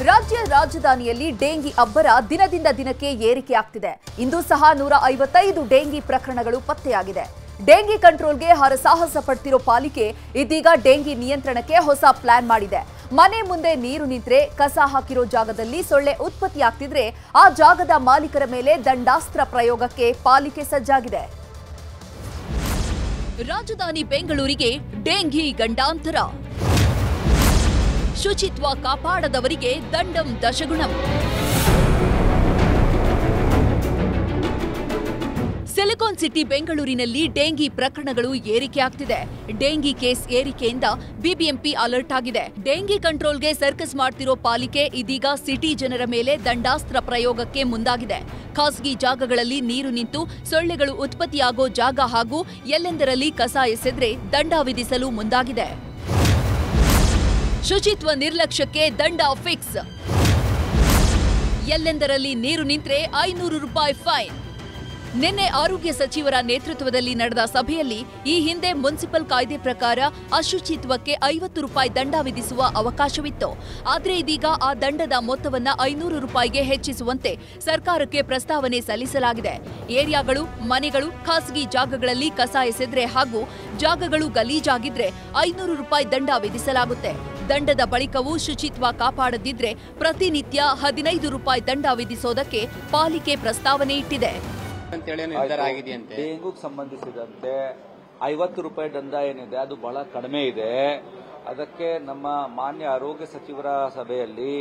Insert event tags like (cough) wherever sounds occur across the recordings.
ರಾಜ್ಯ ರಾಜಧಾನಿಯಲ್ಲಿ ಡೆಂಗಿ ಅಬ್ಬರ ದಿನದಿಂದ ದಿನಕ್ಕೆ ಏರಿಕೆ ಆಗ್ತಿದೆ. ಇಂದು ಸಹ ನೂರ ಐವತ್ತೈದು ಡೆಂಗಿ ಪ್ರಕರಣಗಳು ಪತ್ತೆಯಾಗಿದೆ. ಡೆಂಗಿ ಕಂಟ್ರೋಲ್ಗೆ ಹರಸಾಹಸ ಪಡ್ತಿರೋ ಪಾಲಿಕೆ ಇದೀಗ ಡೆಂಗಿ ನಿಯಂತ್ರಣಕ್ಕೆ ಹೊಸ ಪ್ಲಾನ್ ಮಾಡಿದೆ. ಮನೆ ಮುಂದೆ ನೀರು ನಿಂತ್ರೆ ಕಸ ಹಾಕಿರೋ ಜಾಗದಲ್ಲಿ ಸೊಳ್ಳೆ ಉತ್ಪತ್ತಿಯಾಗ್ತಿದ್ರೆ ಆ ಜಾಗದ ಮಾಲೀಕರ ಮೇಲೆ ದಂಡಾಸ್ತ್ರ ಪ್ರಯೋಗಕ್ಕೆ ಪಾಲಿಕೆ ಸಜ್ಜಾಗಿದೆ. ರಾಜಧಾನಿ ಬೆಂಗಳೂರಿಗೆ ಡೆಂಗಿ ಗಂಡಾಂತರ. ಶುಚಿತ್ವ ಕಾಪಾಡದವರಿಗೆ ದಂಡಂ ದಶಗುಣಂ. ಸಿಲಿಕಾನ್ ಸಿಟಿ ಬೆಂಗಳೂರಿನಲ್ಲಿ ಡೆಂಗಿ ಪ್ರಕರಣಗಳು ಏರಿಕೆಯಾಗ್ತಿದೆ ಡೆಂಗಿ ಕೇಸ್ ಏರಿಕೆಯಿಂದ ಬಿಬಿಎಂಪಿ ಅಲರ್ಟ್ ಆಗಿದೆ. ಡೆಂಗಿ ಕಂಟ್ರೋಲ್ಗೆ ಸರ್ಕಸ್ ಮಾಡ್ತಿರೋ ಪಾಲಿಕೆ ಇದೀಗ ಸಿಟಿ ಜನರ ಮೇಲೆ ದಂಡಾಸ್ತ್ರ ಪ್ರಯೋಗಕ್ಕೆ ಮುಂದಾಗಿದೆ. ಖಾಸಗಿ ಜಾಗಗಳಲ್ಲಿ ನೀರು ನಿಂತು ಸೊಳ್ಳೆಗಳು ಉತ್ಪತ್ತಿಯಾಗೋ ಜಾಗ ಹಾಗೂ ಎಲ್ಲೆಂದರಲ್ಲಿ ಕಸ ಎಸೆದ್ರೆ ದಂಡ ವಿಧಿಸಲು ಮುಂದಾಗಿದೆ. ಶುಚಿತ್ವ ನಿರ್ಲಕ್ಷ್ಯಕ್ಕೆ ದಂಡ ಫಿಕ್ಸ್. ಎಲ್ಲೆಂದರಲ್ಲಿ ನೀರು ನಿಂತ್ರೆ ಐನೂರು ರೂಪಾಯಿ ಫೈನ್. ನಿನ್ನೆ ಆರೋಗ್ಯ ಸಚಿವರ ನೇತೃತ್ವದಲ್ಲಿ ನಡೆದ ಸಭೆಯಲ್ಲಿ ಈ ಹಿಂದೆ ಮುನ್ಸಿಪಲ್ ಕಾಯ್ದೆ ಪ್ರಕಾರ ಅಶುಚಿತ್ವಕ್ಕೆ ಐವತ್ತು ರೂಪಾಯಿ ದಂಡ ವಿಧಿಸುವ ಅವಕಾಶವಿತ್ತು. ಆದರೆ ಇದೀಗ ಆ ದಂಡದ ಮೊತ್ತವನ್ನ ಐನೂರು ರೂಪಾಯಿಗೆ ಹೆಚ್ಚಿಸುವಂತೆ ಸರ್ಕಾರಕ್ಕೆ ಪ್ರಸ್ತಾವನೆ ಸಲ್ಲಿಸಲಾಗಿದೆ. ಏರಿಯಾಗಳು, ಮನೆಗಳು, ಖಾಸಗಿ ಜಾಗಗಳಲ್ಲಿ ಕಸ ಎಸೆದ್ರೆ ಹಾಗೂ ಜಾಗಗಳು ಗಲೀಜಾಗಿದ್ರೆ ಐನೂರು ರೂಪಾಯಿ ದಂಡ ವಿಧಿಸಲಾಗುತ್ತೆ. ದಂಡದ ಬಳಿಕವೂ ಶುಚಿತ್ವ ಕಾಪಾಡದಿದ್ರೆ ಪ್ರತಿನಿತ್ಯ ಹದಿನೈದು ರೂಪಾಯಿ ದಂಡ ವಿಧಿಸೋದಕ್ಕೆ ಪಾಲಿಕೆ ಪ್ರಸ್ತಾವನೆ ಇಟ್ಟಿದೆ. ಅಂತೇಳಿ ನಿರ್ಧಾರ ಆಗಿದೆಯಂತೆ. ಡೆಂಗುಗೆ ಸಂಬಂಧಿಸಿದಂತೆ ಐವತ್ತು ರೂಪಾಯಿ ದಂಡ ಏನಿದೆ ಅದು ಬಹಳ ಕಡಿಮೆ ಇದೆ. ಅದಕ್ಕೆ ನಮ್ಮ ಮಾನ್ಯ ಆರೋಗ್ಯ ಸಚಿವರ ಸಭೆಯಲ್ಲಿ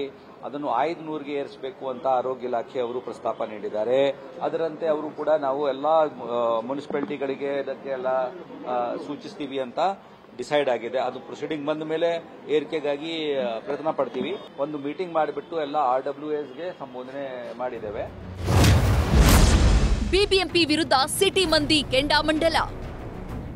ಅದನ್ನು ಐದುನೂರಿಗೆ ಏರಿಸಬೇಕು ಅಂತ ಆರೋಗ್ಯ ಇಲಾಖೆ ಅವರು ಪ್ರಸ್ತಾಪ ನೀಡಿದ್ದಾರೆ. ಅದರಂತೆ ಅವರು ಕೂಡ ನಾವು ಎಲ್ಲ ಮುನ್ಸಿಪಾಲಿಟಿಗಳಿಗೆ ಇದಕ್ಕೆ ಎಲ್ಲ ಸೂಚಿಸ್ತೀವಿ ಅಂತ ಡಿಸೈಡ್ ಆಗಿದೆ. ಅದು ಪ್ರೊಸೀಡಿಂಗ್ ಬಂದ ಮೇಲೆ ಏರಿಕೆಗಾಗಿ ಪ್ರಯತ್ನ ಪಡ್ತೀವಿ. ಒಂದು ಮೀಟಿಂಗ್ ಮಾಡಿಬಿಟ್ಟು ಎಲ್ಲ ಆರ್ ಡಬ್ಲ್ಯೂ ಎಸ್ಗೆ ಸಂಬೋಧನೆ ಮಾಡಿದ್ದೇವೆ. ಬಿಬಿಎಂಪಿ ವಿರುದ್ಧ ಸಿಟಿ ಮಂದಿ ಕೆಂಡಾಮಂಡಲ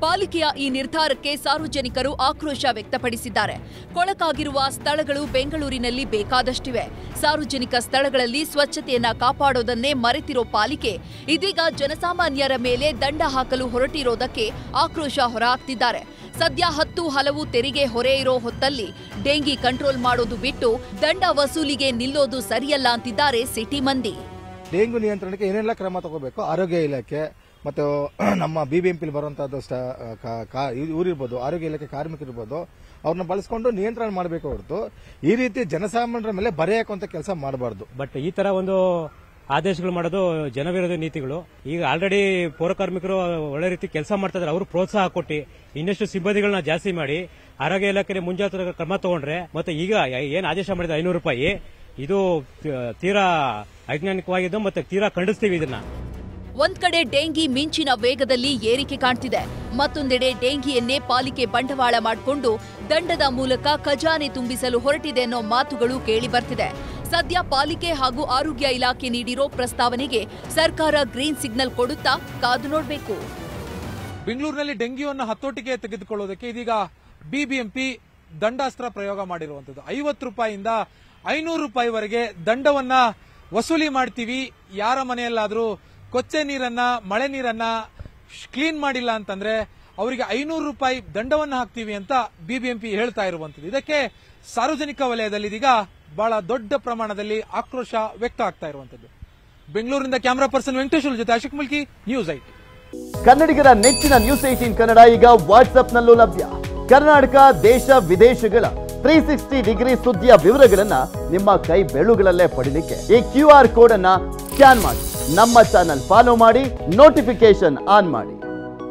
ಪಾಲಿಕೆಯ ಈ ನಿರ್ಧಾರಕ್ಕೆ ಸಾರ್ವಜನಿಕರು ಆಕ್ರೋಶ ವ್ಯಕ್ತಪಡಿಸಿದ್ದಾರೆ. ಕೊಳಕಾಗಿರುವ ಸ್ಥಳಗಳು ಬೆಂಗಳೂರಿನಲ್ಲಿ ಬೇಕಾದಷ್ಟಿವೆ. ಸಾರ್ವಜನಿಕ ಸ್ಥಳಗಳಲ್ಲಿ ಸ್ವಚ್ಛತೆಯನ್ನ ಕಾಪಾಡೋದನ್ನೇ ಮರೆತಿರೋ ಪಾಲಿಕೆ, ಇದೀಗ ಜನಸಾಮಾನ್ಯರ ಮೇಲೆ ದಂಡ ಹಾಕಲು ಹೊರಟಿರೋದಕ್ಕೆ ಆಕ್ರೋಶ ಹೊರಹಾಕ್ತಿದ್ದಾರೆ. ಸದ್ಯ ಹತ್ತು ಹಲವು ತೆರಿಗೆ ಹೊರೆ ಇರೋ ಹೊತ್ತಲ್ಲಿ ಡೆಂಗಿ ಕಂಟ್ರೋಲ್ ಮಾಡೋದು ಬಿಟ್ಟು ದಂಡ ವಸೂಲಿಗೆ ನಿಲ್ಲೋದು ಸರಿಯಲ್ಲ ಅಂತಿದ್ದಾರೆ ಸಿಟಿ ಮಂದಿ. ಡೆಂಗು ನಿಯಂತ್ರಣಕ್ಕೆ ಏನೆಲ್ಲ ಕ್ರಮ ತಗೋಬೇಕು? ಆರೋಗ್ಯ ಇಲಾಖೆ ಮತ್ತು (clears throat) ನಮ್ಮ ಬಿಬಿಎಂಪಿ ಬರುವಂತಹದ್ದು ಊರಿರ್ಬೋದು ಆರೋಗ್ಯ ಇಲಾಖೆ ಕಾರ್ಮಿಕರಿರ್ಬೋದು ಅವ್ರನ್ನ ಬಳಸ್ಕೊಂಡು ನಿಯಂತ್ರಣ ಮಾಡಬೇಕು ಹೊರತು ಈ ರೀತಿ ಜನಸಾಮಾನ್ಯರ ಮೇಲೆ ಬರೆಯಕ್ಕಂತ ಕೆಲಸ ಮಾಡಬಾರ್ದು. ಬಟ್ ಈ ತರ ಒಂದು ಆದೇಶಗಳು ಮಾಡೋದು ಜನವಿರೋಧಿ ನೀತಿಗಳು. ಈಗ ಆಲ್ರೆಡಿ ಪೌರಕಾರ್ಮಿಕರು ಒಳ್ಳೆ ರೀತಿ ಕೆಲಸ ಮಾಡ್ತಾ ಇದ್ದಾರೆ. ಅವರು ಪ್ರೋತ್ಸಾಹ ಕೊಟ್ಟು ಇನ್ನಷ್ಟು ಸಿಬ್ಬಂದಿಗಳನ್ನ ಜಾಸ್ತಿ ಮಾಡಿ ಆರೋಗ್ಯ ಇಲಾಖೆ ಮುಂಜಾಗ್ರತಾ ಕ್ರಮ ತಗೊಂಡ್ರೆ ಮತ್ತೆ ಈಗ ಏನ್ ಆದೇಶ ಮಾಡಿದ ಐನೂರು ರೂಪಾಯಿ, ಇದು ತೀರಾ ವೈಜ್ಞಾನಿಕವಾಗಿದ್ದು ಮತ್ತೆ ತೀರಾ ಖಂಡಿಸ್ತೀವಿ ಇದನ್ನ. ಒಂದ್ ಕಡೆ ಡೆಂಗಿ ಮಿಂಚಿನ ವೇಗದಲ್ಲಿ ಏರಿಕೆ ಕಾಣ್ತಿದೆ. ಮತ್ತೊಂದೆಡೆ ಡೆಂಗಿಯನ್ನೇ ಪಾಲಿಕೆ ಬಂಡವಾಳ ಮಾಡಿಕೊಂಡು ದಂಡದ ಮೂಲಕ ಖಜಾನೆ ತುಂಬಿಸಲು ಹೊರಟಿದೆ ಅನ್ನೋ ಮಾತುಗಳು ಕೇಳಿ ಬರ್ತಿದೆ. ಸದ್ಯ ಪಾಲಿಕೆ ಹಾಗೂ ಆರೋಗ್ಯ ಇಲಾಖೆ ನೀಡಿರೋ ಪ್ರಸ್ತಾವನೆಗೆ ಸರ್ಕಾರ ಗ್ರೀನ್ ಸಿಗ್ನಲ್ ಕೊಡುತ್ತಾ ಕಾದು ನೋಡಬೇಕು. ಬೆಂಗಳೂರಿನಲ್ಲಿ ಡೆಂಗ್ಯೂವನ್ನು ಹತೋಟಿಗೆ ತೆಗೆದುಕೊಳ್ಳೋದಕ್ಕೆ ಇದೀಗ ಬಿಬಿಎಂಪಿ ದಂಡಾಸ್ತ್ರ ಪ್ರಯೋಗ ಮಾಡಿರುವಂತದ್ದು ಐವತ್ತು ರೂಪಾಯಿಯಿಂದ ಐನೂರು ರೂಪಾಯಿವರೆಗೆ ದಂಡವನ್ನ ವಸೂಲಿ ಮಾಡ್ತೀವಿ. ಯಾರ ಮನೆಯಲ್ಲಾದರೂ ಕೊಚ್ಚೆ ನೀರನ್ನ, ಮಳೆ ನೀರನ್ನ ಕ್ಲೀನ್ ಮಾಡಿಲ್ಲ ಅಂತಂದ್ರೆ ಅವರಿಗೆ ಐನೂರು ರೂಪಾಯಿ ದಂಡವನ್ನ ಹಾಕ್ತೀವಿ ಅಂತ ಬಿಬಿಎಂಪಿ ಹೇಳ್ತಾ ಇರುವಂತದ್ದು ಇದಕ್ಕೆ ಸಾರ್ವಜನಿಕ ವಲಯದಲ್ಲಿ ಇದೀಗ ಬಹಳ ದೊಡ್ಡ ಪ್ರಮಾಣದಲ್ಲಿ ಆಕ್ರೋಶ ವ್ಯಕ್ತ ಆಗ್ತಾ ಇರುವಂತದ್ದು ಬೆಂಗಳೂರಿನಿಂದ ಕ್ಯಾಮರಾ ಪರ್ಸನ್ ವೆಂಕಟೇಶ್ವರ ಜೊತೆ ಅಶೋಕ್ ಮುಲ್ಕಿ ನ್ಯೂಸ್ ಐಟ್ ಕನ್ನಡಿಗರ ನೆಚ್ಚಿನ ನ್ಯೂಸ್ ಏಟೀನ್ ಕನ್ನಡ ಈಗ ವಾಟ್ಸ್ಆಪ್ನಲ್ಲೂ ಲಭ್ಯ. ಕರ್ನಾಟಕ, ದೇಶ, ವಿದೇಶಗಳ ತ್ರೀ ಸಿಕ್ಸ್ಟಿ ಡಿಗ್ರಿ ಸುದ್ದಿಯ ವಿವರಗಳನ್ನ ನಿಮ್ಮ ಕೈ ಬೆಳುಗಳಲ್ಲೇ ಪಡಿಲಿಕ್ಕೆ ಈ ಕ್ಯೂ ಆರ್ ಕೋಡ್ ಅನ್ನ ಸ್ಕ್ಯಾನ್ ಮಾಡಿ. ನಮ್ಮ ಚಾನಲ್ ಫಾಲೋ ಮಾಡಿ ನೋಟಿಫಿಕೇಶನ್ ಆನ್ ಮಾಡಿ.